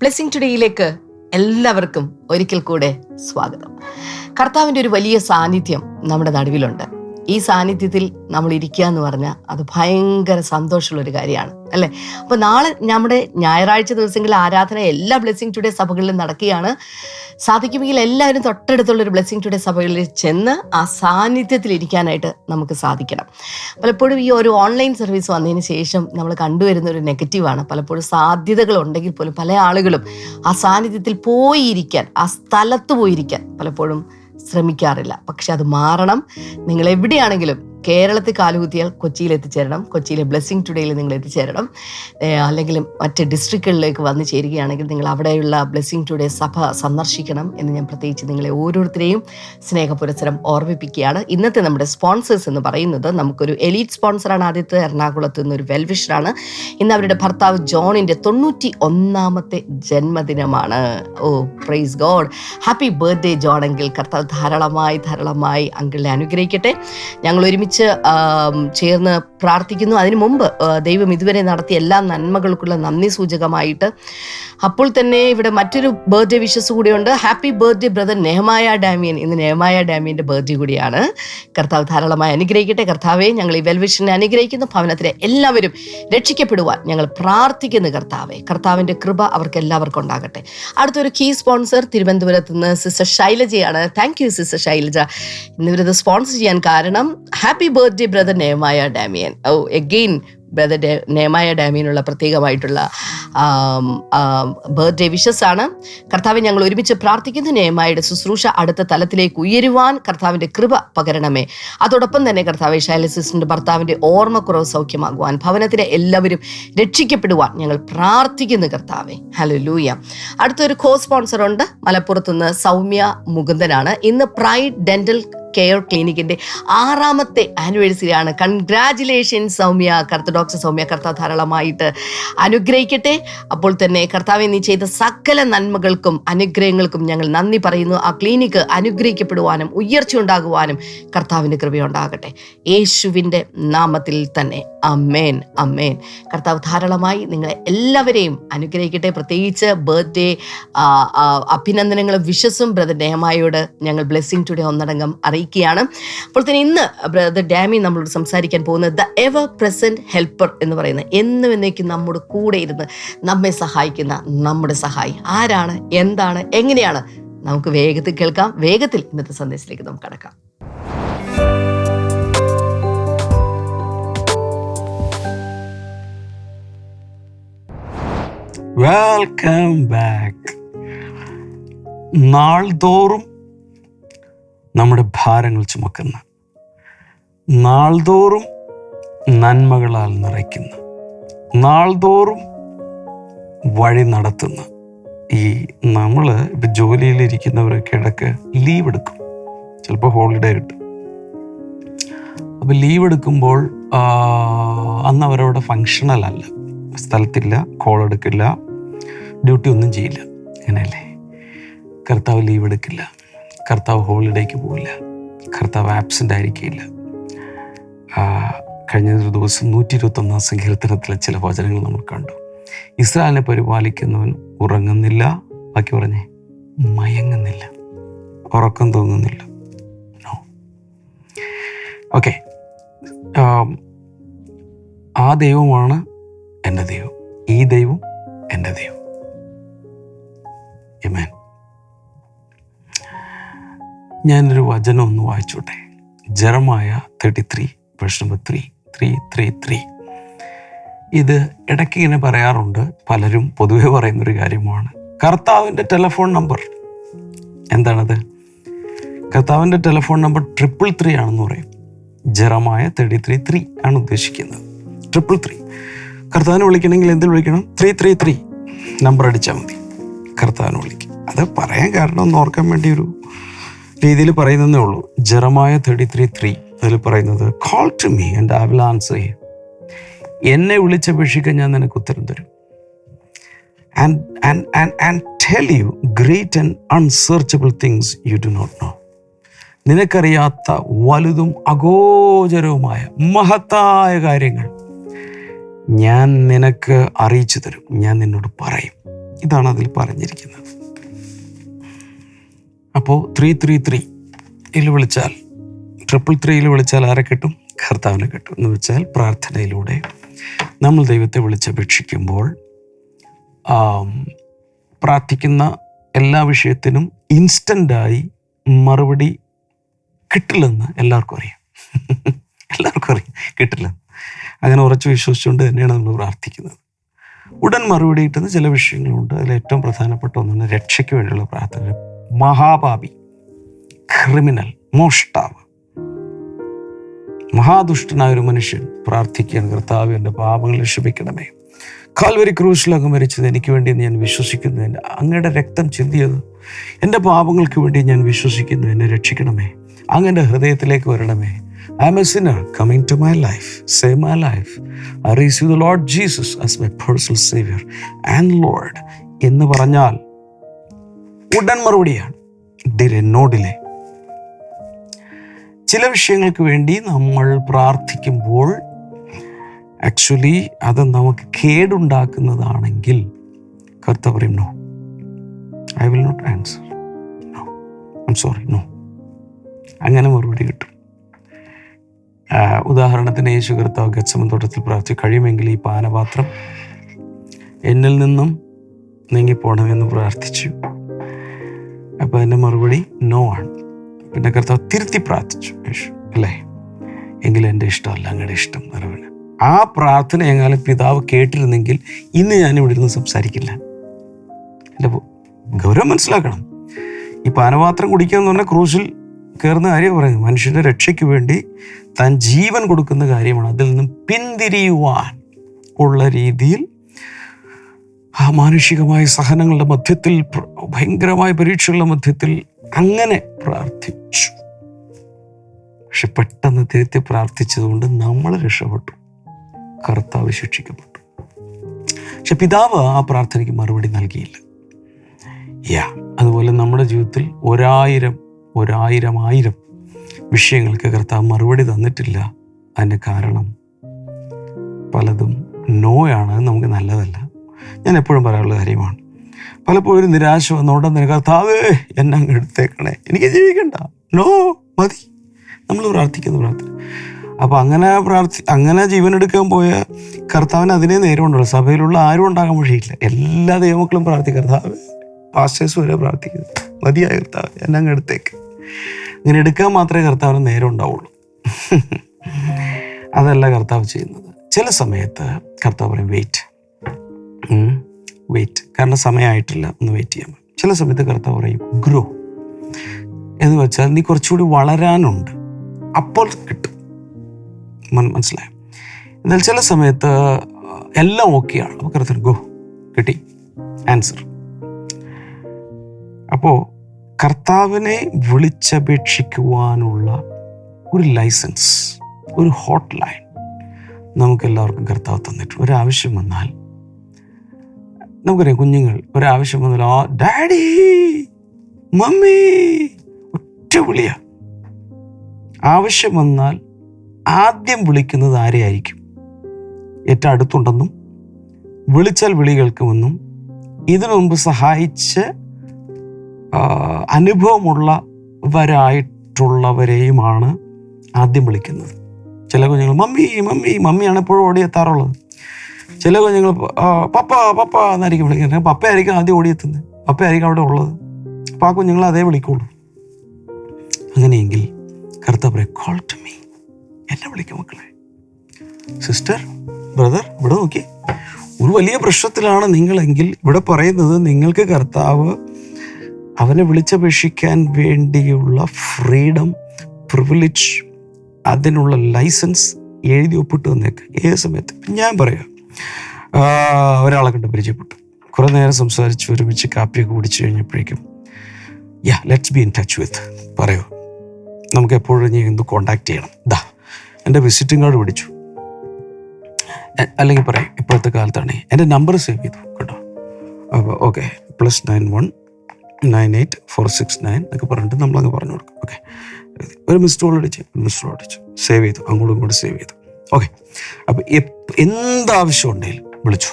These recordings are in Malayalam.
ബ്ലെസ്സിങ് ടുഡേയിലേക്ക് എല്ലാവർക്കും ഒരിക്കൽ കൂടെ സ്വാഗതം. കർത്താവിന്റെ ഒരു വലിയ സാന്നിധ്യം നമ്മുടെ നടുവിലുണ്ട്. ഈ സാന്നിധ്യത്തിൽ നമ്മൾ ഇരിക്കുക എന്ന് പറഞ്ഞാൽ അത് ഭയങ്കര സന്തോഷമുള്ള ഒരു കാര്യമാണ് അല്ലേ? അപ്പോൾ നാളെ നമ്മുടെ ഞായറാഴ്ച ദിവസങ്ങളിൽ ആരാധന എല്ലാ ബ്ലെസ്സിങ് ടുഡേ സഭകളിലും നടക്കുകയാണ്. സാധിക്കുമെങ്കിൽ എല്ലാവരും തൊട്ടടുത്തുള്ള ഒരു ബ്ലെസ്സിങ് ടുഡേ സഭകളിൽ ചെന്ന് ആ സാന്നിധ്യത്തിൽ ഇരിക്കാനായിട്ട് നമുക്ക് സാധിക്കണം. പലപ്പോഴും ഈ ഒരു ഓൺലൈൻ സർവീസ് വന്നതിന് ശേഷം നമ്മൾ കണ്ടുവരുന്ന ഒരു നെഗറ്റീവാണ് പലപ്പോഴും സാധ്യതകൾ ഉണ്ടെങ്കിൽ പോലും പല ആളുകളും ആ സാന്നിധ്യത്തിൽ പോയിരിക്കാൻ ആ സ്ഥലത്ത് പോയിരിക്കാൻ പലപ്പോഴും ശ്രമിക്കാറില്ല. പക്ഷെ അത് മാറണം. നിങ്ങൾ എവിടെയാണെങ്കിലും കേരളത്തിൽ കാലുകുത്തിയാൽ കൊച്ചിയിൽ എത്തിച്ചേരണം. കൊച്ചിയിലെ ബ്ലെസ്സിങ് ടുഡേയിൽ നിങ്ങൾ എത്തിച്ചേരണം. അല്ലെങ്കിൽ മറ്റ് ഡിസ്ട്രിക്റ്റുകളിലേക്ക് വന്നു ചേരുകയാണെങ്കിൽ നിങ്ങൾ അവിടെയുള്ള ബ്ലെസ്സിങ് ടുഡേ സഭ സന്ദർശിക്കണം എന്ന് ഞാൻ പ്രത്യേകിച്ച് നിങ്ങളെ ഓരോരുത്തരെയും സ്നേഹപുരസരം ഓർമ്മിപ്പിക്കുകയാണ്. ഇന്നത്തെ നമ്മുടെ സ്പോൺസേഴ്സ് എന്ന് പറയുന്നത് നമുക്കൊരു എലീറ്റ് സ്പോൺസറാണ് ആദ്യത്തെ. എറണാകുളത്ത് നിന്നൊരു വെൽവിഷറാണ് ഇന്ന് അവരുടെ ഭർത്താവ് ജോണിന്റെ തൊണ്ണൂറ്റി ഒന്നാമത്തെ ജന്മദിനമാണ്. ഓ praise God happy birthday John എങ്കിൽ കർത്താവ് ധാരാളമായി ധാരാളമായി അങ്കിളിനെ അനുഗ്രഹിക്കട്ടെ. ഞങ്ങൾ ഒരുമിച്ച് ആം, ചേർന്ന് പ്രാർത്ഥിക്കുന്നു. അതിനു മുമ്പ് ദൈവം ഇതുവരെ നടത്തിയ എല്ലാ നന്മകൾക്കുള്ള നന്ദി സൂചകമായിട്ട് അപ്പോൾ തന്നെ ഇവിടെ മറ്റൊരു ബർത്ത്ഡേ വിഷസ് കൂടിയുണ്ട്. Happy birthday brother Nehemiah Damian. ഇന്ന് നെഹമായ ഡാമിയന്റെ ബർത്ത്ഡേ കൂടിയാണ്. കർത്താവ് ധാരാളമായി അനുഗ്രഹിക്കട്ടെ. കർത്താവെ ഞങ്ങൾ ഈ വെൽവിഷനെ അനുഗ്രഹിക്കുന്നു. ഭവനത്തിലെ എല്ലാവരും രക്ഷിക്കപ്പെടുവാൻ ഞങ്ങൾ പ്രാർത്ഥിക്കുന്നു കർത്താവെ. കർത്താവിന്റെ കൃപ അവർക്ക് എല്ലാവർക്കും ഉണ്ടാകട്ടെ. അടുത്തൊരു കീ സ്പോൺസർ തിരുവനന്തപുരത്ത് നിന്ന് sister ശൈലജയാണ്. Thank you sister Shailaja. ഇന്നിവരത് sponsor ചെയ്യാൻ കാരണം happy birthday brother Nehemiah Damian oh again brother Nehemiah ഡാമിനുള്ള പ്രത്യേകമായിട്ടുള്ള ബർത്ത്ഡേ വിഷസ് ആണ്. കർത്താവ് ഞങ്ങൾ ഒരുമിച്ച് പ്രാർത്ഥിക്കുന്നു. നേമായുടെ ശുശ്രൂഷ അടുത്ത തലത്തിലേക്ക് ഉയരുവാൻ കർത്താവിന്റെ കൃപ പകരണമേ. അതോടൊപ്പം തന്നെ കർത്താവ് ശൈലസിസ്റ്റിന്റെ ഭർത്താവിന്റെ ഓർമ്മക്കുറവ് സൗഖ്യമാകുവാൻ ഭവനത്തിലെ എല്ലാവരും രക്ഷിക്കപ്പെടുവാൻ ഞങ്ങൾ പ്രാർത്ഥിക്കുന്നു കർത്താവെ. ഹലോ ലൂയ അടുത്തൊരു കോ സ്പോൺസർ ഉണ്ട്. മലപ്പുറത്തുനിന്ന് സൗമ്യ മുകുന്ദനാണ്. ഇന്ന് പ്രൈഡ് ഡെന്റൽ കെയർ ക്ലിനിക്കിന്റെ ആറാമത്തെ ആനിവേഴ്സറി ആണ്. കൺഗ്രാറ്റുലേഷൻ സൗമ്യ. കർത്ത ഡോക്ടർ സൗമ്യ കർത്താവ് ധാരാളമായിട്ട് അനുഗ്രഹിക്കട്ടെ. അപ്പോൾ തന്നെ കർത്താവ് നീ ചെയ്ത സകല നന്മകൾക്കും അനുഗ്രഹങ്ങൾക്കും ഞങ്ങൾ നന്ദി പറയുന്നു. ആ ക്ലിനിക്ക് അനുഗ്രഹിക്കപ്പെടുവാനും ഉയർച്ച ഉണ്ടാകുവാനും കർത്താവിന്റെ കൃപയുണ്ടാകട്ടെ. യേശുവിന്റെ നാമത്തിൽ തന്നെ. അമ്മേൻ അമ്മേൻ കർത്താവ് ധാരാളമായി നിങ്ങളെ എല്ലാവരെയും അനുഗ്രഹിക്കട്ടെ. പ്രത്യേകിച്ച് ബർത്ത്ഡേ അഭിനന്ദനങ്ങളും വിശ്വസും ബ്രദർ ഡേമായോട് ഞങ്ങൾ ബ്ലെസ്സിങ് ടുഡേ ഒന്നടങ്കം അറിയിക്കുകയാണ്. അപ്പോൾ തന്നെ ഇന്ന് ബ്രദർ ഡാമി നമ്മളോട് സംസാരിക്കാൻ പോകുന്നത് ദ എവർ പ്രസന്റ് ഹെൽപ്പർ എന്ന് പറയുന്നത് എന്നും എന്നേക്കും നമ്മുടെ കൂടെ ഇരുന്ന് നമ്മെ സഹായിക്കുന്ന നമ്മുടെ സഹായി. ആരാണ്? എന്താണ്? എങ്ങനെയാണ്? നമുക്ക് വേഗത്തിൽ കേൾക്കാം. വേഗത്തിൽ ഇന്നത്തെ സന്ദേശത്തിലേക്ക് നമുക്ക് കടക്കാം. വെൽക്കം ബാക്ക് നാൾതോറും നമ്മുടെ ഭാരങ്ങൾ ചുമക്കുന്ന. നാൾതോറും നന്മകളാൽ നിറയ്ക്കുന്ന. നാൾതോറും വഴി നടത്തുന്ന. ഈ നമ്മൾ ഇപ്പം ജോലിയിലിരിക്കുന്നവരൊക്കെ ഇടയ്ക്ക് ലീവ് എടുക്കും. ചിലപ്പോൾ ഹോളിഡേ കിട്ടും. അപ്പോൾ ലീവ് എടുക്കുമ്പോൾ അന്ന് അവരവിടെ ഫങ്ഷണൽ അല്ല. സ്ഥലത്തില്ല കോൾ എടുക്കില്ല ഡ്യൂട്ടി ഒന്നും ചെയ്യില്ല. അങ്ങനെയല്ലേ? കർത്താവ് ലീവ് എടുക്കില്ല. കർത്താവ് ഹോളിഡേക്ക് പോവില്ല. കർത്താവ് ആബ്സെന്റ് ആയിരിക്കില്ല. കഴിഞ്ഞ ദിവസം നൂറ്റി ഇരുപത്തൊന്നാം സങ്കീർത്തനത്തിലെ ചില വചനങ്ങൾ നമ്മൾ കണ്ടു. ഇസ്രായേലിനെ പരിപാലിക്കുന്നവൻ ഉറങ്ങുന്നില്ല. ബാക്കി പറഞ്ഞേ മയങ്ങുന്നില്ല. ഉറക്കം തോന്നുന്നില്ല ഓക്കെ ആ ദൈവമാണ് എന്റെ ദൈവം. ഈ ദൈവം എന്റെ ദൈവം. Amen. ഞാനൊരു വചനം ഒന്ന് വായിച്ചോട്ടെ. ജറമായ തേർട്ടി ത്രീ പ്രശ്നം ത്രീ ത്രീ ത്രീ ത്രീ. ഇത് ഇടയ്ക്ക് ഇങ്ങനെ പറയാറുണ്ട്. പലരും പൊതുവെ പറയുന്നൊരു കാര്യമാണ്. കർത്താവിന്റെ ടെലഫോൺ നമ്പർ. എന്താണത്? കർത്താവിന്റെ ടെലഫോൺ നമ്പർ ട്രിപ്പിൾ ത്രീ ആണെന്ന് പറയും. ജറമായ തേർട്ടി ത്രീ ത്രീ ആണ് ഉദ്ദേശിക്കുന്നത്. Triple three. കർത്താവിനെ വിളിക്കണമെങ്കിൽ എന്തിൽ വിളിക്കണം? Three three three. നമ്പർ അടിച്ചാൽ മതി. കർത്താവിനെ വിളിക്കും. അത് പറയാൻ കാരണം ഒന്ന് ഓർക്കാൻ വേണ്ടി ഒരു രീതിയിൽ പറയുന്നതേ ഉള്ളൂ. Jeremiah thirty three three. അതിൽ പറയുന്നത് call to me and I will answer you എന്നെ വിളിച്ചപേക്ഷിക്കാൻ ഞാൻ നിനക്ക് ഉത്തരം തരും. And and and and tell you great and unsearchable things you do not know നിനക്കറിയാത്ത വലുതും അഗോചരവുമായ മഹത്തായ കാര്യങ്ങൾ ഞാൻ നിനക്ക് അറിയിച്ചു തരും. ഞാൻ നിന്നോട് പറയും. ഇതാണ് അതിൽ പറഞ്ഞിരിക്കുന്നത്. അപ്പോൾ ത്രീ ത്രീ ത്രീ ഇതിൽ വിളിച്ചാൽ ട്രിപ്പിൾ ത്രീയിൽ വിളിച്ചാൽ ആരെ കിട്ടും? കർത്താവിനെ കിട്ടും. എന്ന് വെച്ചാൽ പ്രാർത്ഥനയിലൂടെ നമ്മൾ ദൈവത്തെ വിളിച്ചപേക്ഷിക്കുമ്പോൾ പ്രാർത്ഥിക്കുന്ന എല്ലാ വിഷയത്തിനും ഇൻസ്റ്റന്റായി മറുപടി കിട്ടില്ലെന്ന് എല്ലാവർക്കും അറിയാം. എല്ലാവർക്കും അറിയാം. കിട്ടില്ലെന്ന്. അങ്ങനെ ഉറച്ചു വിശ്വസിച്ചുകൊണ്ട് തന്നെയാണ് നമ്മൾ പ്രാർത്ഥിക്കുന്നത്. ഉടൻ മറുപടി കിട്ടുന്ന ചില വിഷയങ്ങളുണ്ട്. അതിൽ ഏറ്റവും പ്രധാനപ്പെട്ട ഒന്നാണ് രക്ഷയ്ക്ക് വേണ്ടിയുള്ള പ്രാർത്ഥന. മഹാപാപി ക്രിമിനൽ മോഷ്ടാവ്. മഹാദുഷ്ടനായ ഒരു മനുഷ്യൻ പ്രാർത്ഥിക്കുകയാണ് കർത്താവ് എന്റെ പാപങ്ങൾ ക്ഷമിക്കണമേ. കാൽവരി ക്രൂശിൽ മരിച്ചത് എനിക്ക് വേണ്ടി ഞാൻ വിശ്വസിക്കുന്നു. എന്റെ അങ്ങയുടെ രക്തം ചിന്തിയത് എന്റെ പാപങ്ങൾക്ക് വേണ്ടി ഞാൻ വിശ്വസിക്കുന്നു. എന്നെ രക്ഷിക്കണമേ. അങ്ങന്റെ ഹൃദയത്തിലേക്ക് വരണമേ. I am a sinner coming to my life save my life I receive the Lord Jesus as my personal saviour and Lord എന്ന് പറഞ്ഞാൽ ഉടൻ മറുപടിയാണ്. ഡിലെ നോ ഡിലേ ചില വിഷയങ്ങൾക്ക് വേണ്ടി നമ്മൾ പ്രാർത്ഥിക്കുമ്പോൾ ആക്ച്വലി അത് നമുക്ക് കേടുണ്ടാക്കുന്നതാണെങ്കിൽ കർത്ത പറയും no I will not answer no I'm sorry no അങ്ങനെ മറുപടി കിട്ടും. ഉദാഹരണത്തിന് യേശു കർത്താവ് ഗച്ചമൻ തോട്ടത്തിൽ പ്രാർത്ഥിച്ചു കഴിയുമെങ്കിൽ ഈ പാനപാത്രം എന്നിൽ നിന്നും നീങ്ങിപ്പോണമെന്ന് പ്രാർത്ഥിച്ചു. അപ്പോൾ എന്റെ മറുപടി നോ ആണ്. പിന്നെ കർത്താവ് തിരുത്തി പ്രാർത്ഥിച്ചു. യേശു അല്ലേ? എങ്കിലും എന്റെ ഇഷ്ടമല്ല അങ്ങയുടെ ഇഷ്ടം അറിവിന് ആ പ്രാർത്ഥന എങ്ങാനും പിതാവ് കേട്ടിരുന്നെങ്കിൽ ഇന്ന് ഞാൻ ഇവിടെ ഇരുന്ന് സംസാരിക്കില്ല. എന്റെ ഗൗരവം മനസ്സിലാക്കണം. ഈ പാനപാത്രം കുടിക്കുക എന്ന് പറഞ്ഞാൽ ക്രൂശിൽ കയറുന്ന കാര്യം പറയുന്നത് മനുഷ്യന്റെ രക്ഷയ്ക്ക് വേണ്ടി താൻ ജീവൻ കൊടുക്കുന്ന കാര്യമാണ്. അതിൽ നിന്നും പിന്തിരിയുവാൻ ഉള്ള രീതിയിൽ ആ മാനുഷികമായ സഹനങ്ങളുടെ മധ്യത്തിൽ ഭയങ്കരമായ പരീക്ഷകളുടെ മധ്യത്തിൽ അങ്ങനെ പ്രാർത്ഥിച്ചു. പക്ഷെ പെട്ടെന്ന് തിരുത്തി പ്രാർത്ഥിച്ചതുകൊണ്ട് നമ്മൾ രക്ഷപ്പെട്ടു. കർത്താവ് ശിക്ഷിക്കപ്പെട്ടു. പക്ഷെ പിതാവ് ആ പ്രാർത്ഥനയ്ക്ക് മറുപടി നൽകിയില്ല. യാ അതുപോലെ നമ്മുടെ ജീവിതത്തിൽ ഒരായിരം ഒരായിരം ആയിരം വിഷയങ്ങൾക്ക് കർത്താവ് മറുപടി തന്നിട്ടില്ല. അതിന്റെ കാരണം പലതും നോയാണ് നമുക്ക് നല്ലതല്ല. ഞാൻ എപ്പോഴും പറയാനുള്ള കാര്യമാണ്. പലപ്പോഴും ഒരു നിരാശ വന്നുകൊണ്ട് കർത്താവേ എന്നെ അങ്ങ് എടുത്തേക്കണേ. എനിക്ക് ജീവിക്കണ്ട. നോ മതി. നമ്മൾ പ്രാർത്ഥിക്കുന്നു പ്രാർത്ഥന അപ്പോൾ അങ്ങനെ പ്രാർത്ഥി അങ്ങനെ ജീവൻ എടുക്കാൻ പോയ കർത്താവിന് അതിനെ നേരമുണ്ടല്ലോ സഭയിലുള്ള ആരും ഉണ്ടാകാൻ വഴിയില്ല. എല്ലാ ദൈവമക്കളും പ്രാർത്ഥിക്കും കർത്താവ് പാസ്റ്റേഴ്സ് വരെ പ്രാർത്ഥിക്കുന്നു. മതിയായ കർത്താവ് എന്നെ അങ്ങ് എടുത്തേക്ക്. ഇങ്ങനെ എടുക്കാൻ മാത്രമേ കർത്താവിന് നേരം ഉണ്ടാവുള്ളൂ. അതല്ല കർത്താവ് ചെയ്യുന്നത്. ചില സമയത്ത് കർത്താവ് പറയും വെയിറ്റ് വെയിറ്റ് കാരണം സമയമായിട്ടില്ല. ഒന്ന് വെയിറ്റ് ചെയ്യാൻ. ചില സമയത്ത് കർത്താവ് പറയും ഗ്രോ എന്ന് വെച്ചാൽ നീ കുറച്ചുകൂടി വളരാനുണ്ട്. അപ്പോൾ കിട്ടും. മനസ്സിലായോ? എന്നാൽ ചില സമയത്ത് എല്ലാം ഓക്കെയാണ് അപ്പോൾ കർത്താവ് ഗോ കിട്ടി. ആൻസർ അപ്പോൾ കർത്താവിനെ വിളിച്ചപേക്ഷിക്കുവാനുള്ള ഒരു ലൈസൻസ് ഒരു ഹോട്ട് ലൈൻ നമുക്കെല്ലാവർക്കും കർത്താവ് തന്നിട്ടുണ്ട്. ഒരാവശ്യം വന്നാൽ നമുക്കറിയാം കുഞ്ഞുങ്ങൾ ഒരാവശ്യം വന്നാൽ ആ ഡാഡി മമ്മി ഒറ്റ വിളിയാ. ആവശ്യം വന്നാൽ ആദ്യം വിളിക്കുന്നത് ആരെയായിരിക്കും? ഏറ്റവും അടുത്തുണ്ടെന്നും വിളിച്ചാൽ വിളി കേൾക്കുമെന്നും ഇതിനു മുമ്പ് സഹായിച്ച് അനുഭവമുള്ളവരായിട്ടുള്ളവരെയുമാണ് ആദ്യം വിളിക്കുന്നത്. ചില കുഞ്ഞുങ്ങൾ മമ്മി മമ്മി മമ്മിയാണ് എപ്പോഴും ഓടിയെത്താറുള്ളത് ചില കുഞ്ഞുങ്ങൾ പപ്പ പപ്പ എന്നായിരിക്കും വിളിക്കുന്നത്. പപ്പയായിരിക്കും ആദ്യം ഓടിയെത്തുന്നത്. പപ്പയായിരിക്കും അവിടെ ഉള്ളത്. അപ്പോൾ ആ കുഞ്ഞുങ്ങൾ അതേ വിളിക്കുള്ളൂ. അങ്ങനെയെങ്കിൽ കർത്താവ് കോൾ ടു മീ എന്നെ വിളിക്കും മക്കളെ. സിസ്റ്റർ ബ്രദർ ഇവിടെ നോക്കി. ഒരു വലിയ പ്രശ്നത്തിലാണ് നിങ്ങളെങ്കിൽ ഇവിടെ പറയുന്നത് നിങ്ങൾക്ക് കർത്താവ് അവനെ വിളിച്ചപേക്ഷിക്കാൻ വേണ്ടിയുള്ള ഫ്രീഡം പ്രിവിലേജ് അതിനുള്ള ലൈസൻസ് എഴുതി ഒപ്പിട്ട് വന്നേക്ക് ഏത് സമയത്ത്? ഞാൻ പറയാം. ഒരാളെ കണ്ട് പരിചയപ്പെട്ടു. കുറേ നേരം സംസാരിച്ച് ഒരുമിച്ച് കാപ്പിയൊക്കെ കുടിച്ചു കഴിഞ്ഞപ്പോഴേക്കും yeah let's be in touch with പറയൂ. നമുക്ക് എപ്പോഴും ഇനി എന്ത് കോണ്ടാക്ട് ചെയ്യണം? ദാ എന്റെ വിസിറ്റിംഗ് കാർഡ് പിടിച്ചു അല്ലെങ്കിൽ പറയാം ഇപ്പോഴത്തെ കാലത്താണ്. എന്റെ നമ്പർ സേവ് ചെയ്തു കേട്ടോ. അപ്പോൾ okay plus nine one nine eight four six nine എന്നൊക്കെ പറഞ്ഞിട്ട് നമ്മളങ്ങ് പറഞ്ഞു കൊടുക്കും ഓക്കെ ഒരു മിസ്ഡ് കോൾ അടിച്ച് മിസ്ഡ് കോൾ അടിച്ചു. സേവ് ചെയ്തു അങ്ങോട്ടും ഇങ്ങോട്ടും സേവ് ചെയ്തു. ഓക്കെ അപ്പോൾ എന്താവശ്യം ഉണ്ടെങ്കിലും വിളിച്ചു.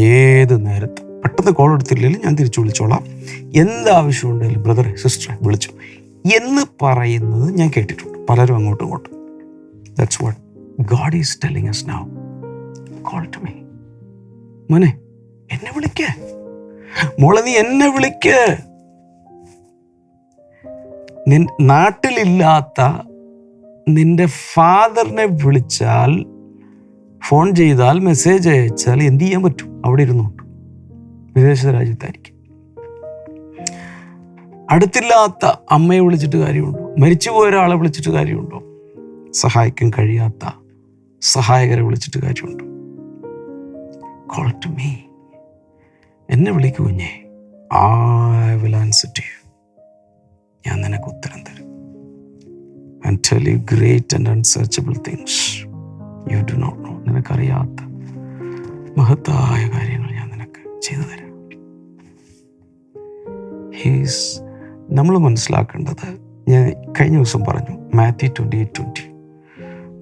ഏത് നേരത്ത് പെട്ടെന്ന് കോൾ എടുത്തില്ലെങ്കിൽ ഞാൻ തിരിച്ചു വിളിച്ചോളാം. എന്താവശ്യം ഉണ്ടെങ്കിലും ബ്രദർ സിസ്റ്റർ വിളിച്ചു. എന്ന് പറയുന്നത് ഞാൻ കേട്ടിട്ടുണ്ട്. പലരും അങ്ങോട്ടും ഇങ്ങോട്ടും. That's what God is telling us now call to me മോനെ എന്നെ വിളിക്ക. മോളെ നീ എന്നെ വിളിക്ക്. നാട്ടിലില്ലാത്ത നിന്റെ ഫാദറിനെ വിളിച്ചാൽ ഫോൺ ചെയ്താൽ മെസ്സേജ് അയച്ചാൽ എന്ത് ചെയ്യാൻ പറ്റും? അവിടെ ഇരുന്നുണ്ട് വിദേശ രാജ്യത്തായിരിക്കും. അടുത്തില്ലാത്ത അമ്മയെ വിളിച്ചിട്ട് കാര്യമുണ്ടോ? മരിച്ചുപോയ ഒരാളെ വിളിച്ചിട്ട് കാര്യമുണ്ടോ? സഹായിക്കാൻ കഴിയാത്ത സഹായകരെ വിളിച്ചിട്ട് കാര്യമുണ്ടോ? മീ എന്നെ വിളിക്കൂ ഐ വിൽ ആൻസർ ഞാൻ നിനക്ക് ഉത്തരം tell you great and unsearchable things you do not know നിനക്കറിയാത്ത മഹത്തായ കാര്യങ്ങൾ ഞാൻ നിനക്ക് ചെയ്തു തരാം. ഹീസ് നമ്മൾ മനസ്സിലാക്കേണ്ടത് ഞാൻ കഴിഞ്ഞ ദിവസം പറഞ്ഞു Matthew twenty eight twenty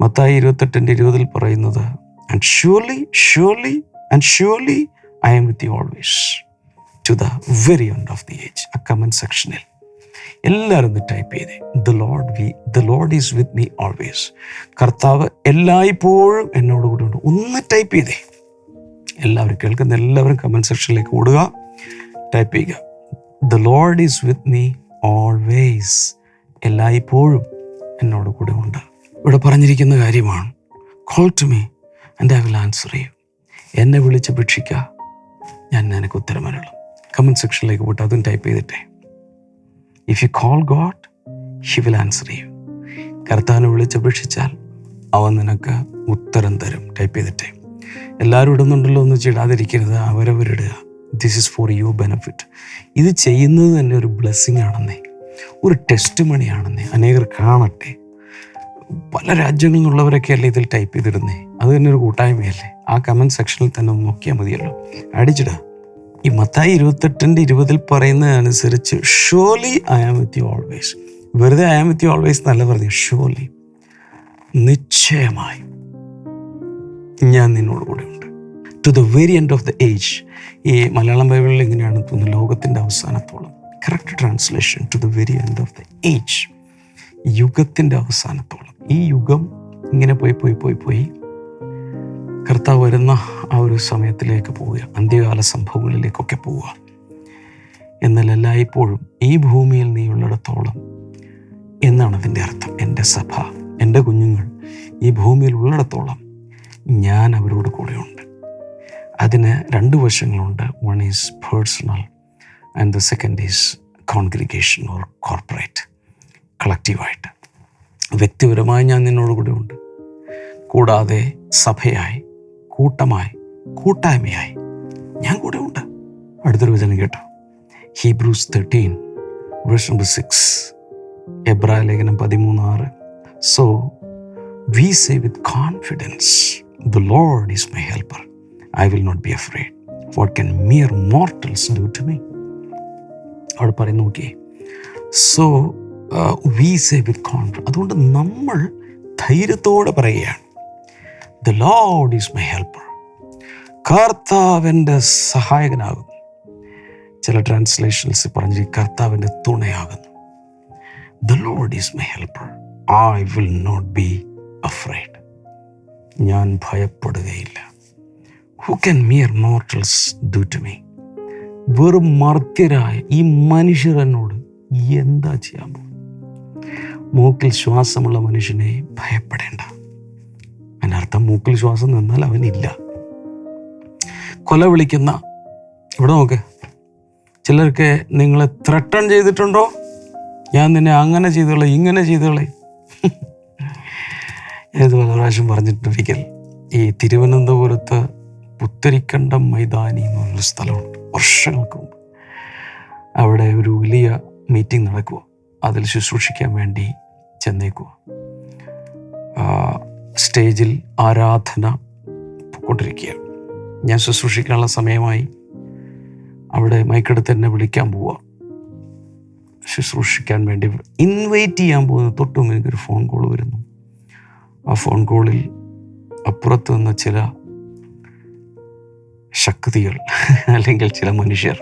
Mathai ഇരുപത്തെട്ടിന്റെ ഇരുപതിൽ പറയുന്നത് and surely surely and surely I am with you always to the very end of the age ആ കമന്റ് സെക്ഷനിൽ എല്ലാവരും ഒന്ന് ടൈപ്പ് ചെയ്തേ. The Lord we the Lord is with me always കർത്താവ് എല്ലായ്പ്പോഴും എന്നോട് കൂടെ ഉണ്ട്. ഒന്ന് ടൈപ്പ് ചെയ്തേ. എല്ലാവരും കേൾക്കുന്ന എല്ലാവരും കമന്റ് സെക്ഷനിലേക്ക് ഓടുക. ടൈപ്പ് ചെയ്യുക. The Lord is with me always എല്ലായ്പ്പോഴും എന്നോട് കൂടെ ഉണ്ട്. ഇവിടെ പറഞ്ഞിരിക്കുന്ന കാര്യമാണ്. Call to me and I will answer ചെയ്യും എന്നെ വിളിച്ച് ഭിക്ഷിക്കുക ഞാൻ നിനക്ക് ഉത്തരമരുള്ളൂ കമന്റ് സെക്ഷനിലേക്ക് പോയിട്ട് അതും ടൈപ്പ് ചെയ്തിട്ടേ. If you call God she will answer you കർത്താവിനെ വിളിച്ചപേക്ഷിച്ചാൽ അവൻ നിനക്ക് ഉത്തരം തരും. ടൈപ്പ് ചെയ്തിട്ട്. എല്ലാവരും ഇടുന്നുണ്ടല്ലോ എന്ന് ചിടാതിരിക്കരുത്. അവരവരിടുക this is for your benefit ഇത് ചെയ്യുന്നത് തന്നെ ഒരു ബ്ലെസ്സിങ് ആണെന്നേ. ഒരു ടെസ്റ്റ് മണിയാണെന്നേ അനേകർ കാണട്ടെ. പല രാജ്യങ്ങളിൽ നിന്നുള്ളവരൊക്കെ അല്ലേ ഇതിൽ ടൈപ്പ് ചെയ്തിടുന്നേ. അത് തന്നെ ഒരു കൂട്ടായ്മയല്ലേ. ആ കമന്റ് സെക്ഷനിൽ തന്നെ ഒന്ന് നോക്കിയാൽ മതിയല്ലോ. അടിച്ചിടുക ഈ മത്തായി ഇരുപത്തെട്ടിന്റെ ഇരുപതിൽ പറയുന്നതനുസരിച്ച് surely I am with you always വെറുതെ I am with you always എന്നല്ല പറഞ്ഞു ഷോലി നിശ്ചയമായി ഞാൻ നിന്നോട് കൂടെ ഉണ്ട്. To the very end of the age ഈ മലയാളം ബൈബിളിൽ എങ്ങനെയാണ് തോന്നുന്നത് ലോകത്തിന്റെ അവസാനത്തോളം. Correct translation to the very end of the age യുഗത്തിന്റെ അവസാനത്തോളം. ഈ യുഗം ഇങ്ങനെ പോയി പോയി പോയി പോയി കർത്താവ് വരുന്ന ആ ഒരു സമയത്തിലേക്ക് പോവുക. അന്ത്യകാല സംഭവങ്ങളിലേക്കൊക്കെ പോവുക. എന്നാൽ എല്ലായ്പ്പോഴും ഈ ഭൂമിയിൽ നീ ഉള്ളിടത്തോളം എന്നാണ് അതിന്റെ അർത്ഥം. എന്റെ സഭ എന്റെ കുഞ്ഞുങ്ങൾ ഈ ഭൂമിയിൽ ഉള്ളിടത്തോളം ഞാൻ അവരോട് കൂടെയുണ്ട്. അതിന് രണ്ട് വശങ്ങളുണ്ട്. One is personal and the second is congregation or corporate കളക്റ്റീവായിട്ട് വ്യക്തിപരമായി ഞാൻ നിന്നോട് കൂടെ ഉണ്ട് കൂടാതെ സഭയായി കൂട്ടമായി കൂട്ടായ്മയായി. ഞാൻ കൂടെ ഉണ്ട്. അടുത്തൊരു വചനം കേട്ടോ. Hebrews thirteen verse number six എബ്രാ ലേഖനം പതിമൂന്ന് ആറ്. So we say with confidence the Lord is my helper I will not be afraid what can mere mortals do to me അവിടെ പറയുന്നു നോക്കിയേ. So we say with confidence അതുകൊണ്ട് നമ്മൾ ധൈര്യത്തോടെ പറയുകയാണ്. The Lord is my helper കർത്താവിന്റെ സഹായകനാകുന്നു. ചില ട്രാൻസ്ലേഷൻസ് പറഞ്ഞ് കർത്താവിന്റെ തുണയാകുന്നു. The Lord is my helper I will not be afraid ഞാൻ ഭയപ്പെടുകയില്ല. Who can mere mortals do to me വെറും മർത്യരായ ഈ മനുഷ്യർ എന്നോട് എന്താ ചെയ്യാൻ പോകും മൂക്കിൽ ശ്വാസമുള്ള മനുഷ്യനെ ഭയപ്പെടേണ്ട. അതിനർത്ഥം മൂക്കിൽ ശ്വാസം നിന്നാൽ അവനില്ല. കൊല വിളിക്കുന്ന ഇവിടെ നോക്ക്. ചിലർക്ക് നിങ്ങളെ ത്രട്ടൺ ചെയ്തിട്ടുണ്ടോ? ഞാൻ നിന്നെ അങ്ങനെ ചെയ്തോളെ ഇങ്ങനെ ചെയ്തോളെ. ഏത് പല പ്രാവശ്യം പറഞ്ഞിട്ടൊരിക്കൽ ഈ തിരുവനന്തപുരത്ത് പുത്തരിക്കണ്ടം മൈതാനി എന്ന് പറഞ്ഞൊരു സ്ഥലമുണ്ട്. വർഷങ്ങൾക്ക് മുമ്പ് അവിടെ ഒരു വലിയ മീറ്റിംഗ് നടക്കുക. അതിൽ ശുശ്രൂഷിക്കാൻ വേണ്ടി ചെന്നേക്കുക. സ്റ്റേജിൽ ആരാധന കൊണ്ടിരിക്കുകയാണ് ഞാൻ ശുശ്രൂഷിക്കാനുള്ള സമയമായി. അവിടെ മൈക്കെടുത്ത് എന്നെ വിളിക്കാൻ പോവുക ശുശ്രൂഷിക്കാൻ വേണ്ടി ഇൻവൈറ്റ് ചെയ്യാൻ പോകുന്ന തൊട്ടും എനിക്കൊരു ഫോൺ കോൾ വരുന്നു. ആ ഫോൺ കോളിൽ അപ്പുറത്ത് നിന്ന് ചില ശക്തികൾ അല്ലെങ്കിൽ ചില മനുഷ്യർ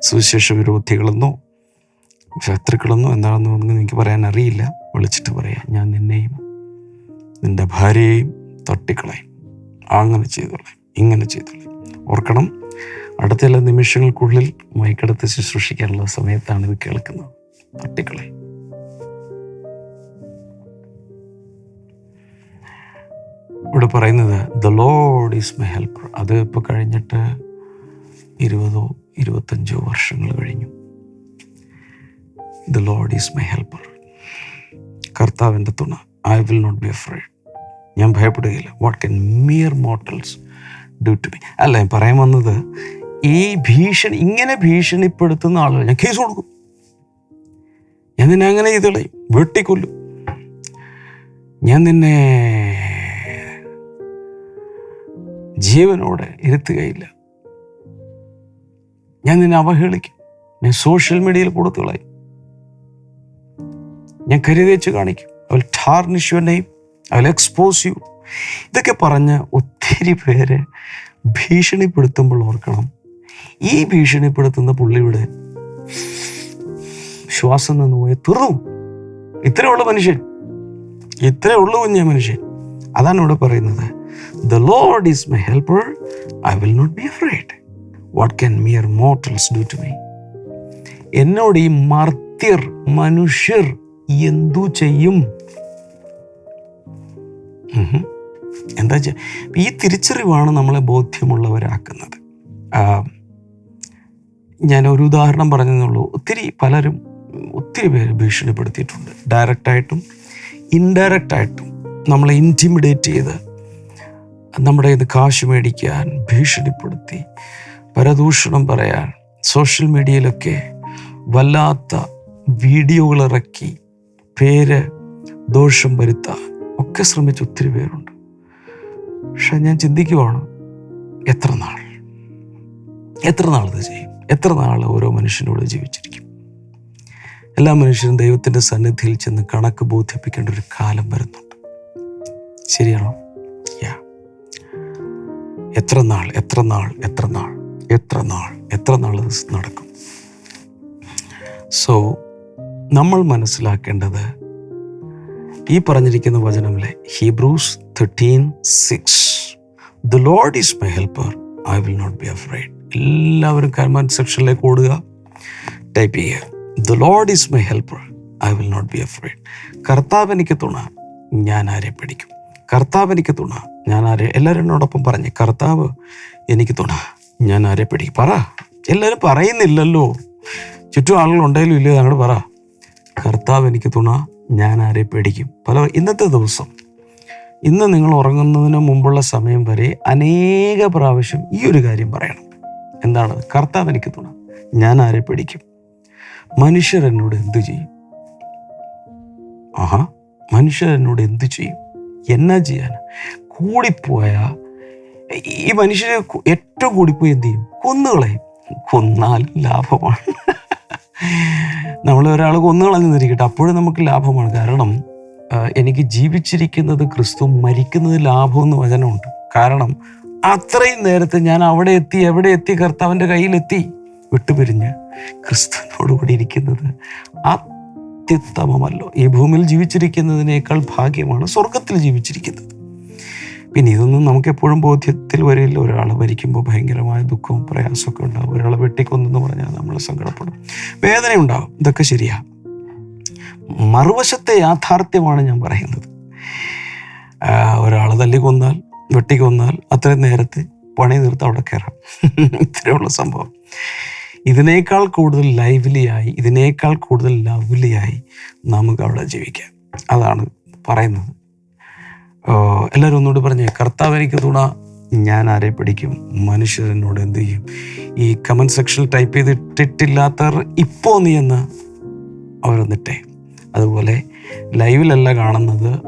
സുവിശേഷ വിരോധികളെന്നോ ശത്രുക്കളെന്നോ എന്താണെന്ന് എനിക്ക് പറയാൻ അറിയില്ല. വിളിച്ചിട്ട് പറയാം. ഞാൻ നിന്നെയും നിന്റെ ഭാര്യയെയും തട്ടിക്കളയും. അങ്ങനെ ചെയ്തോളെ ഇങ്ങനെ ചെയ്തോളെ. ഓർക്കണം അടുത്ത ചില നിമിഷങ്ങൾക്കുള്ളിൽ മൈക്കടത്ത് ശുശ്രൂഷിക്കാനുള്ള സമയത്താണ് ഇത് കേൾക്കുന്നത്. തട്ടിക്കളെ ഇവിടെ പറയുന്നത് the Lord is my helper അത് ഇപ്പോൾ കഴിഞ്ഞിട്ട് ഇരുപതോ ഇരുപത്തഞ്ചോ വർഷങ്ങൾ കഴിഞ്ഞു. The Lord is my helper കർത്താവിന്റെ തുണ. I will not be afraid ഞാൻ ഭയപ്പെടുകയില്ല. What can mere mortals do to be അല്ല ഞാൻ പറയാൻ വന്നത് ഈ ഭീഷണി ഇങ്ങനെ ഭീഷണിപ്പെടുത്തുന്ന ആളുകൾ ഞാൻ കേസ് കൊടുക്കും. ഞാൻ നിന്നെ അങ്ങനെ ചെയ്ത് കളയും വെട്ടിക്കൊല്ലും. ഞാൻ നിന്നെ ജീവനോടെ ഇരുത്തുകയില്ല. ഞാൻ നിന്നെ അവഹേളിക്കും. ഞാൻ സോഷ്യൽ മീഡിയയിൽ കൊടുത്തു കളയും. ഞാൻ കരുതേച്ച് കാണിക്കും. Will tarnish your name I expose you ഇതൊക്കെ പറഞ്ഞ് ഒത്തിരി പേരെ ഭീഷണിപ്പെടുത്തുമ്പോൾ ഓർക്കണം. ഈ ഭീഷണിപ്പെടുത്തുന്ന പുള്ളിയുടെ ശ്വാസം നിന്ന് പോയ തീർന്നു. ഉള്ളു മനുഷ്യൻ. ഇത്രേ ഉള്ളു കുഞ്ഞ മനുഷ്യൻ. അതാണ് ഇവിടെ പറയുന്നത്. The Lord is my helper I will not be afraid what can mere mortals do to me എന്നോട് ഈ മർത്യർ മനുഷ്യർ എന്തു ചെയ്യും. എന്താ വെച്ചാൽ ഈ തിരിച്ചറിവാണ് നമ്മളെ ബോധ്യമുള്ളവരാക്കുന്നത്. ഞാൻ ഒരു ഉദാഹരണം പറഞ്ഞതെന്നുള്ളൂ ഒത്തിരി പലരും ഒത്തിരി പേര് ഭീഷണിപ്പെടുത്തിയിട്ടുണ്ട്. ഡയറക്റ്റായിട്ടും ഇൻഡയറക്റ്റായിട്ടും നമ്മളെ ഇന്റിമിഡേറ്റ് ചെയ്ത് നമ്മുടെ ഇത് കാശ് മേടിക്കാൻ ഭീഷണിപ്പെടുത്തി പരദൂഷണം പറയാൻ സോഷ്യൽ മീഡിയയിലൊക്കെ വല്ലാത്ത വീഡിയോകൾ ഇറക്കി പേര് ദോഷം വരുത്താൻ ഒക്കെ ശ്രമിച്ച ഒത്തിരി പേരുണ്ട്. പക്ഷെ ഞാൻ ചിന്തിക്കുവാണ് എത്ര നാൾ? എത്ര നാൾ ഇത് ചെയ്യും? എത്ര നാൾ ഓരോ മനുഷ്യനോട് ജീവിച്ചിരിക്കും? എല്ലാ മനുഷ്യരും ദൈവത്തിന്റെ സന്നിധിയിൽ ചെന്ന് കണക്ക് ബോധിപ്പിക്കേണ്ട ഒരു കാലം വരുന്നുണ്ട്. ശരിയാണോ? യാ. എത്ര നാൾ എത്ര നാൾ എത്ര നാൾ എത്ര നാൾ എത്ര നാൾ ഇത് നടക്കും? സോ നമ്മൾ മനസ്സിലാക്കേണ്ടത് ഈ പറഞ്ഞിരിക്കുന്ന വചനമിലെ Hebrews thirteen six the Lord is my helper I will not be afraid എല്ലാവരും കമാൻഡ് സെക്ഷനിലേക്ക് ഓടുക. ടൈപ്പ് ചെയ്യുക. The Lord is my helper I will not be afraid കർത്താവ് എനിക്ക് തുണ ഞാൻ ആരെ പിടിക്കും? കർത്താവ് എനിക്ക് തുണ ഞാൻ ആരെ എല്ലാവരും എന്നോടൊപ്പം പറഞ്ഞ് കർത്താവ് എനിക്ക് തുണ ഞാൻ ആരെ പിടിക്കും? പറ. എല്ലാവരും പറയുന്നില്ലല്ലോ. ചുറ്റും ആളുകൾ ഉണ്ടെങ്കിലും ഇല്ലയോ അങ്ങോട്ട് പറ. കർത്താവ് എനിക്ക് തുണ ഞാൻ ആരെ പേടിക്കും. പല ഇന്നത്തെ ദിവസം. ഇന്ന് നിങ്ങൾ ഉറങ്ങുന്നതിന് മുമ്പുള്ള സമയം വരെ അനേക പ്രാവശ്യം ഈ ഒരു കാര്യം പറയണം. എന്താണ്? കർത്താവ് എനിക്ക് തുണ. ഞാൻ ആരെ പേടിക്കും? മനുഷ്യർ എന്നോട് എന്തു ചെയ്യും? ആഹാ. മനുഷ്യർ എന്നോട് എന്തു ചെയ്യും? എന്നാ ചെയ്യാൻ കൂടിപ്പോയ ഈ മനുഷ്യരെ ഏറ്റവും കൂടിപ്പോയി എന്ത് ചെയ്യും? കൊന്നുകളയും. കൊന്നാൽ ലാഭമാണ്. നമ്മൾ ഒരാൾ കൊന്നു കളഞ്ഞിരിക്കട്ടെ. അപ്പോഴും നമുക്ക് ലാഭമാണ്. കാരണം എനിക്ക് ജീവിച്ചിരിക്കുന്നത് ക്രിസ്തു മരിക്കുന്നത് ലാഭം എന്ന് വചനമുണ്ട്. കാരണം അത്രയും നേരത്തെ ഞാൻ അവിടെ എത്തി എവിടെ എത്തി കർത്താവിന്റെ കയ്യിലെത്തി വിട്ടുപിരിഞ്ഞ് ക്രിസ്തുവിനോട് കൂടി ഇരിക്കുന്നത് അത്യുത്തമമല്ലോ. ഈ ഭൂമിയിൽ ജീവിച്ചിരിക്കുന്നതിനേക്കാൾ ഭാഗ്യമാണ് സ്വർഗത്തിൽ ജീവിച്ചിരിക്കുന്നത്. പിന്നെ ഇതൊന്നും നമുക്ക് എപ്പോഴും ബോധ്യത്തിൽ വരില്ല. ഒരാൾ മരിക്കുമ്പോൾ ഭയങ്കരമായ ദുഃഖവും പ്രയാസമൊക്കെ ഉണ്ടാവും. ഒരാളെ വെട്ടിക്കൊന്നെന്ന് പറഞ്ഞാൽ നമ്മൾ സങ്കടപ്പെടും. വേദന ഉണ്ടാവും ഇതൊക്കെ ശരിയാ. മറുവശത്തെ യാഥാർത്ഥ്യമാണ് ഞാൻ പറയുന്നത്. ഒരാൾ തല്ലിക്കൊന്നാൽ വെട്ടിക്കൊന്നാൽ അത്രയും നേരത്തെ പണി തീർത്ത് അവിടെ കയറാം. ഇത്രയുള്ള സംഭവം. ഇതിനേക്കാൾ കൂടുതൽ ലൈവ്ലിയായി ഇതിനേക്കാൾ കൂടുതൽ ലവ്ലിയായി നമുക്ക് അവിടെ ജീവിക്കാം. അതാണ് പറയുന്നത്. എല്ലാവരും ഒന്നുകൂടി പറഞ്ഞേ കർത്താവ് എനിക്ക് തുണ ഞാൻ ആരെ പിടിക്കും? മനുഷ്യരെന്നോട് എന്ത് ചെയ്യും? ഈ കമന്റ് സെക്ഷനിൽ ടൈപ്പ് ചെയ്തിട്ടിട്ടില്ലാത്തവർ ഇപ്പോൾ നീ എന്ന് അവരൊന്നിട്ടെ അതുപോലെ ലൈവിലല്ല കാണുന്നത്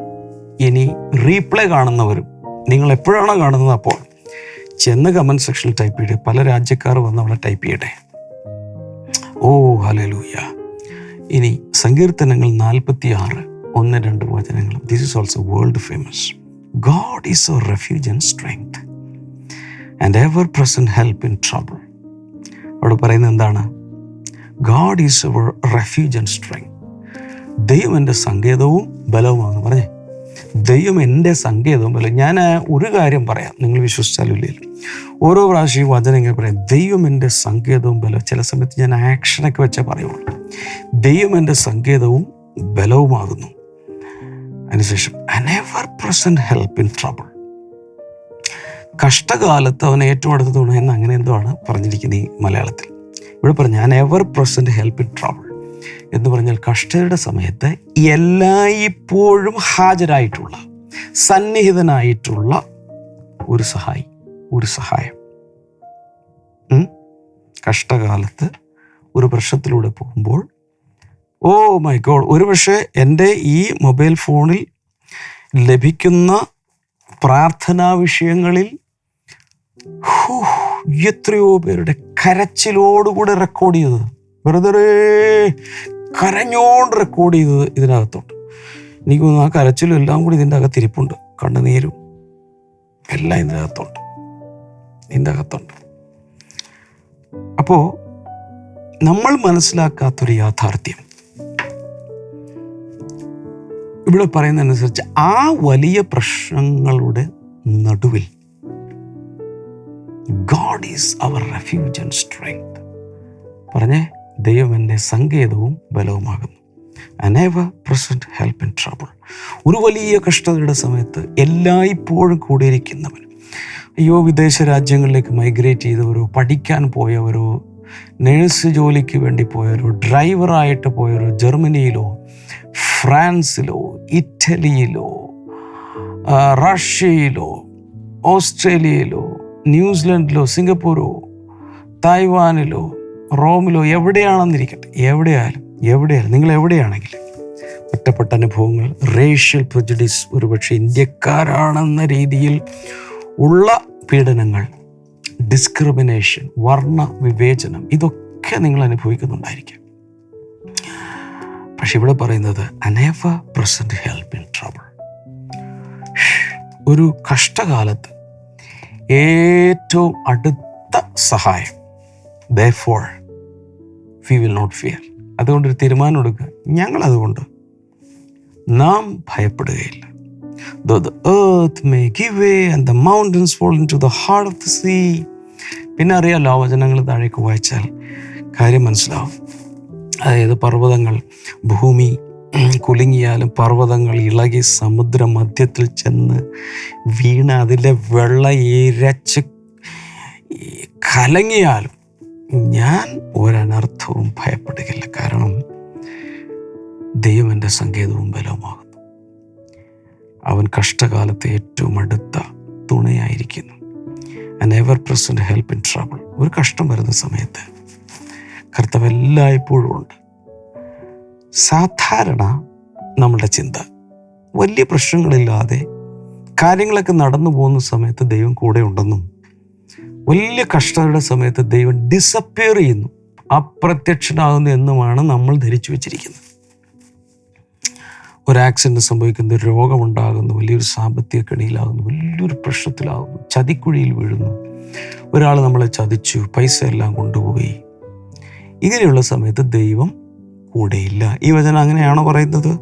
ഇനി റീപ്ലേ കാണുന്നവരും നിങ്ങൾ എപ്പോഴാണോ കാണുന്നത് അപ്പോൾ ചെന്ന് കമന്റ് സെക്ഷനിൽ ടൈപ്പ് ചെയ്യട്ടെ പല രാജ്യക്കാർ വന്ന് അവിടെ ടൈപ്പ് ചെയ്യട്ടെ. ഓ ഹലലൂയ ഇനി സങ്കീർത്തനങ്ങൾ നാൽപ്പത്തി ആറ് ഒന്ന് രണ്ട് വചനങ്ങൾ. This is also world famous God is a refuge and strength and ever present help in trouble അവിടെ പറയുന്നത് എന്താണ്? God is our refuge and strength ദൈവം എന്റെ സങ്കേതവും ബലവുമാണ് പറഞ്ഞേ. ദൈവം എന്റെ സങ്കേതവും ബലവും. ഞാൻ ഒരു കാര്യം പറയാം. നിങ്ങൾ വിശ്വസിച്ചാലും ഇല്ലല്ലോ ഓരോ പ്രാവശ്യം വചനം ഇങ്ങനെ പറയാം. ദൈവം എന്റെ സങ്കേതവും ബലവും. ചില സമയത്ത് ഞാൻ ആക്ഷനൊക്കെ വെച്ചേ പറയുള്ളൂ. ദൈവം എന്റെ സങ്കേതവും ബലവുമാകുന്നു. അതിനുശേഷം an ever present help in trouble കഷ്ടകാലത്ത് അവൻ ഏറ്റവും അടുത്ത് തുണ എന്ന് അങ്ങനെ എന്തോ ആണ് പറഞ്ഞിരിക്കുന്നത് ഈ മലയാളത്തിൽ. ഇവിടെ പറഞ്ഞു ever present help in trouble എന്ന് പറഞ്ഞാൽ കഷ്ടതയുടെ സമയത്ത് എല്ലായ്പ്പോഴും ഹാജരായിട്ടുള്ള സന്നിഹിതനായിട്ടുള്ള ഒരു സഹായി ഒരു സഹായം? കഷ്ടകാലത്ത് ഒരു പ്രശ്നത്തിലൂടെ പോകുമ്പോൾ ഓ മൈ ഗോഡ് ഒരുപക്ഷെ എന്റെ ഈ മൊബൈൽ ഫോണിൽ ലഭിക്കുന്ന പ്രാർത്ഥനാ വിഷയങ്ങളിൽ എത്രയോ പേരുടെ കരച്ചിലോടുകൂടെ റെക്കോർഡ് ചെയ്തത്. വെറുതെ കരഞ്ഞോണ്ട് റെക്കോർഡ് ചെയ്തത് ഇതിനകത്തോട്ട്. എനിക്ക് തോന്നുന്നു ആ കരച്ചിലും എല്ലാം കൂടി ഇതിന്റെ അകത്ത് ഇരിപ്പുണ്ട്. കണ്ണുനീരും എല്ലാം ഇതിന്റെ അകത്തുണ്ട് ഇതിന്റെ അകത്തുണ്ട് അപ്പോൾ നമ്മൾ മനസ്സിലാക്കാത്തൊരു യാഥാർത്ഥ്യം. ഇവിടെ പറയുന്നതനുസരിച്ച് ആ വലിയ പ്രശ്നങ്ങളുടെ നടുവിൽ God is our refuge and strength പറഞ്ഞേ ദൈവം എന്റെ സങ്കേതവും ബലവുമാകുന്നു. An ever present help in trouble ഒരു വലിയ കഷ്ടതയുടെ സമയത്ത് എല്ലായ്പ്പോഴും കൂടിയിരിക്കുന്നവൻ. അയ്യോ വിദേശ രാജ്യങ്ങളിലേക്ക് മൈഗ്രേറ്റ് ചെയ്തവരോ പഠിക്കാൻ പോയവരോ നേഴ്സ് ജോലിക്ക് വേണ്ടി പോയവരോ ഡ്രൈവറായിട്ട് പോയവരോ ജർമ്മനിയിലോ ഫ്രാൻസിലോ ഇറ്റലിയിലോ റഷ്യയിലോ ഓസ്ട്രേലിയയിലോ ന്യൂസിലൻഡിലോ സിംഗപ്പൂരോ തായ്വാനിലോ റോമിലോ എവിടെയാണെന്നിരിക്കട്ടെ എവിടെയായാലും എവിടെയായാലും നിങ്ങൾ എവിടെയാണെങ്കിലും ഒറ്റപ്പെട്ട അനുഭവങ്ങൾ റേഷ്യൽ പ്രജഡിസ് ഒരുപക്ഷെ ഇന്ത്യക്കാരാണെന്ന രീതിയിൽ ഉള്ള പീഡനങ്ങൾ ഡിസ്ക്രിമിനേഷൻ വർണ വിവേചനം ഇതൊക്കെ നിങ്ങൾ അനുഭവിക്കുന്നുണ്ടായിരിക്കും. പക്ഷെ ഇവിടെ പറയുന്നത് an ever present help in trouble ഒരു കഷ്ടകാലത്ത് ഏറ്റവും അടുത്ത സഹായം. Therefore we will not fear അതുകൊണ്ടൊരു തീരുമാനം എടുക്കുക. ഞങ്ങളതുകൊണ്ട് നാം ഭയപ്പെടുകയില്ല. The way and the mountains fall into the heart of the sea പിന്നെ അറിയാമല്ലോ ആ വചനങ്ങൾ താഴേക്ക് വായിച്ചാൽ കാര്യം മനസ്സിലാവും. അതായത് പർവതങ്ങൾ ഭൂമി കുലുങ്ങിയാലും പർവതങ്ങൾ ഇളകി സമുദ്ര മധ്യത്തിൽ ചെന്ന് വീണ് അതിലെ വെള്ള ഇരച്ച് കലങ്ങിയാലും ഞാൻ ഒരനർത്ഥവും ഭയപ്പെടുകയില്ല. കാരണം ദൈവം എന്റെ സങ്കേതവും ബലവുമാകുന്നു. അവൻ കഷ്ടകാലത്തെ ഏറ്റവും അടുത്ത തുണയായിരിക്കുന്നു. And ever present help in trouble ഒരു കഷ്ടം വരുന്ന സമയത്ത് കർത്താവ് എല്ലായ്പ്പോഴും ഉണ്ട്. സാധാരണ നമ്മുടെ ചിന്ത വലിയ പ്രശ്നങ്ങളില്ലാതെ കാര്യങ്ങളൊക്കെ നടന്നു പോകുന്ന സമയത്ത് ദൈവം കൂടെ ഉണ്ടെന്നും വലിയ കഷ്ടതയുടെ സമയത്ത് ദൈവം ഡിസപ്പിയർ ചെയ്യുന്നു അപ്രത്യക്ഷനാകുന്നു എന്നുമാണ് നമ്മൾ ധരിച്ചു വെച്ചിരിക്കുന്നത്. ഒരു ആക്സിഡന്റ് സംഭവിക്കുന്നു രോഗമുണ്ടാകുന്നു വലിയൊരു സാമ്പത്തിക കെണിയിലാകുന്നു വലിയൊരു പ്രശ്നത്തിലാകുന്നു ചതിക്കുഴിയിൽ വീഴുന്നു. ഒരാൾ നമ്മളെ ചതിച്ചു പൈസ എല്ലാം കൊണ്ടുപോയി. ഇങ്ങനെയുള്ള സമയത്ത് ദൈവം കൂടെയില്ല. ഈ വചനം അങ്ങനെയാണോ പറയുന്നത്?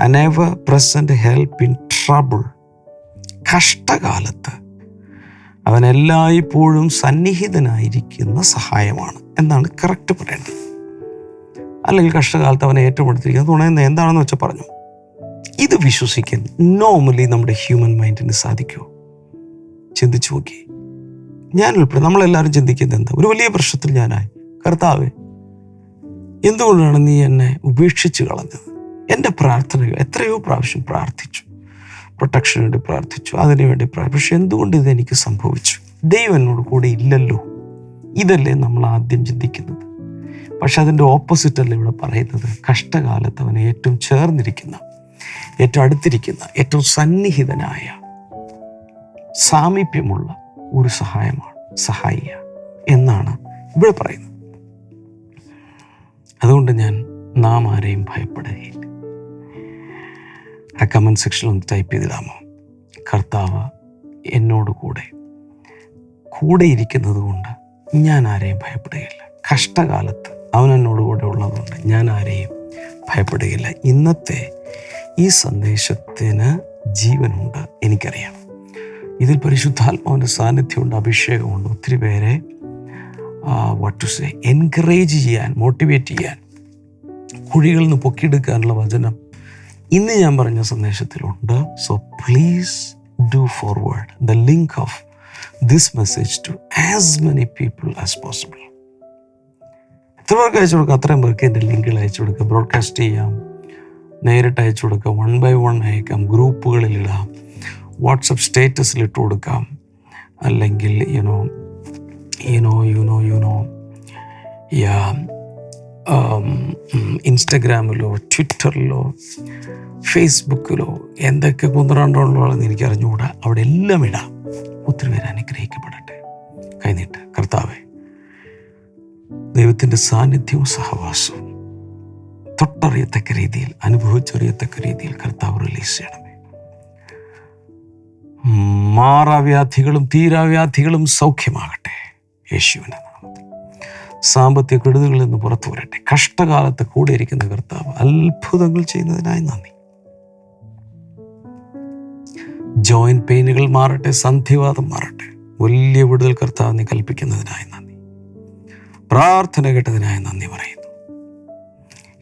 An ever present help in trouble കഷ്ടകാലത്ത് അവൻ എല്ലായ്പ്പോഴും സന്നിഹിതനായിരിക്കുന്ന സഹായമാണ് എന്നാണ് കറക്റ്റ് പറയേണ്ടത്. അല്ലെങ്കിൽ കഷ്ടകാലത്ത് അവനെ ഏറ്റവും തുണയുന്നത് എന്താണെന്ന് വെച്ചാൽ പറഞ്ഞു. ഇത് വിശ്വസിക്കാൻ നോർമലി നമ്മുടെ ഹ്യൂമൻ മൈൻഡിന് സാധിക്കുമോ ചിന്തിച്ചു നോക്കി. ഞാൻ ഉൾപ്പെടെ നമ്മളെല്ലാവരും ചിന്തിക്കുന്നത് എന്താ? ഒരു വലിയ പ്രശ്നത്തിൽ ഞാനായി. കർത്താവേ എന്തുകൊണ്ടാണ് നീ എന്നെ ഉപേക്ഷിച്ച് കളഞ്ഞത്? എന്റെ പ്രാർത്ഥനകൾ എത്രയോ പ്രാവശ്യം പ്രാർത്ഥിച്ചു. പ്രൊട്ടക്ഷന് വേണ്ടി പ്രാർത്ഥിച്ചു അതിനു വേണ്ടി പ്രാർത്ഥിച്ചു. പക്ഷെ എന്തുകൊണ്ട് ഇതെനിക്ക് സംഭവിച്ചു? ദൈവം എന്നോട് കൂടെ ഇല്ലല്ലോ. ഇതല്ലേ നമ്മൾ ആദ്യം ചിന്തിക്കുന്നത്. പക്ഷെ അതിന്റെ ഓപ്പോസിറ്റ് അല്ല ഇവിടെ പറയുന്നത്? കഷ്ടകാലത്ത് അവനെ ഏറ്റവും ചേർന്നിരിക്കുന്ന ഏറ്റവും അടുത്തിരിക്കുന്ന ഏറ്റവും സന്നിഹിതനായ സാമീപ്യമുള്ള ഒരു സഹായമാണ് സഹായിയ എന്നാണ് ഇവിടെ പറയുന്നത്. അതുകൊണ്ട് ഞാൻ നാം ആരെയും ഭയപ്പെടുകയില്ല ആ കമന്റ് സെക്ഷനിൽ ഒന്ന് ടൈപ്പ് ചെയ്തിടാമോ? കർത്താവ് എന്നോട് കൂടെ കൂടെ ഇരിക്കുന്നത് കൊണ്ട് ഞാൻ ആരെയും ഭയപ്പെടുകയില്ല. കഷ്ടകാലത്ത് അവൻ എന്നോട് കൂടെ ഉള്ളതുകൊണ്ട് ഞാൻ ആരെയും ഭയപ്പെടുകയില്ല. ഇന്നത്തെ ഈ സന്ദേശത്തിന് ജീവനുണ്ട് എനിക്കറിയാം. ഇതിൽ പരിശുദ്ധാത്മാവിന്റെ സാന്നിധ്യമുണ്ട് അഭിഷേകമുണ്ട്. ഒത്തിരി പേരെ വാട്ട് ടു സേ എൻകറേജ് ചെയ്യാൻ മോട്ടിവേറ്റ് ചെയ്യാൻ കുഴികളിൽ നിന്ന് പൊക്കിയെടുക്കാനുള്ള വചനം ഇന്ന് ഞാൻ പറഞ്ഞ സന്ദേശത്തിലുണ്ട്. So please do forward the link of this message to as many people as possible എത്ര പേർക്ക് അയച്ചു കൊടുക്കാം? അത്രയും പേർക്ക് എന്റെ ലിങ്കുകൾ അയച്ചു കൊടുക്കുക ബ്രോഡ്കാസ്റ്റ് ചെയ്യാം. നേരിട്ട് അയച്ചു കൊടുക്കാം. വൺ ബൈ വൺ അയക്കാം. ഗ്രൂപ്പുകളിലിടാം വാട്സപ്പ് സ്റ്റേറ്റസിൽ ഇട്ട് കൊടുക്കാം. അല്ലെങ്കിൽ you know you know you know yeah ഇൻസ്റ്റഗ്രാമിലോ ട്വിറ്ററിലോ ഫേസ്ബുക്കിലോ എന്തൊക്കെ കുന്ത്രണ്ടുള്ളതെന്ന് എനിക്ക് അറിഞ്ഞുകൂടാ അവിടെ എല്ലാം ഇടാം. ഒത്തിരി പേര് അനുഗ്രഹിക്കപ്പെടട്ടെ. കൈനീട്ട്. കർത്താവെ ദൈവത്തിന്റെ സാന്നിധ്യവും സഹവാസവും തൊട്ടറിയത്തക്ക രീതിയിൽ അനുഭവിച്ചറിയത്തക്ക രീതിയിൽ കർത്താവ് റിലീസ് ചെയ്യണമേ. മാറാവ്യാധികളും തീരാവ്യാധികളും സൗഖ്യമാകട്ടെ. യേശുവിന്റെ നാമത്തിൽ. സാമ്പത്തിക കെടുതികളിൽ നിന്ന് പുറത്തു വരട്ടെ. കഷ്ടകാലത്ത് കൂടെ ഇരിക്കുന്ന കർത്താവ് അത്ഭുതങ്ങൾ ചെയ്യുന്നതിനായി നന്ദി. ജോയിന്റ് പെയിനുകൾ മാറട്ടെ സന്ധിവാദം മാറട്ടെ. വലിയ വിടുതൽ കർത്താവ് നീ കൽപ്പിക്കുന്നതിനായി നന്ദി. പ്രാർത്ഥന കേട്ടതിനായി നന്ദി പറയുന്നു.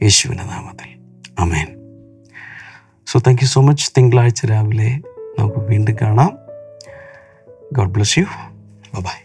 യേശുവിന്റെ നാമത്തിൽ. Amen so thank you so much തിങ്കളാഴ്ച രാവിലെ നമുക്ക് വീണ്ടും കാണാം. God bless you by